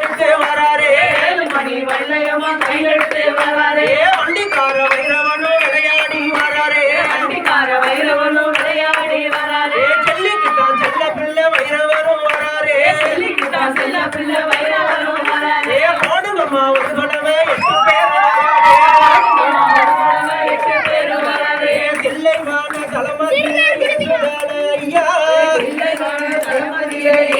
கையெழுத்து வராரே. மணி வல்லையம்மா கையெழுத்து வராரே. வண்டிக்கார வைரவனோ விளையாடி வராரே. வண்டிக்கார வைரவனோ விளையாடி வராரே. செல்லிக்குத்தான் செல்ல பிள்ளை வைரவரும் வராரே. செல்லிக்குத்தான் செல்ல பிள்ளை வைரவரும் வராரே. ஆடுங்கம்மா ஒரு தடவை எட்டு பேர் வராரே. எட்டு பேர் வராரே. செல்லைக்கான தலைமை ஐயா. செல்லைக்கான தலைமதியை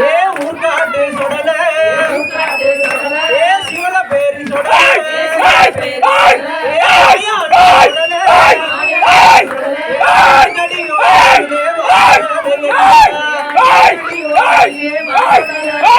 ஏ ஊர்காட்டு சுடல. ஏ சிவன பேரி சுடல. ஏ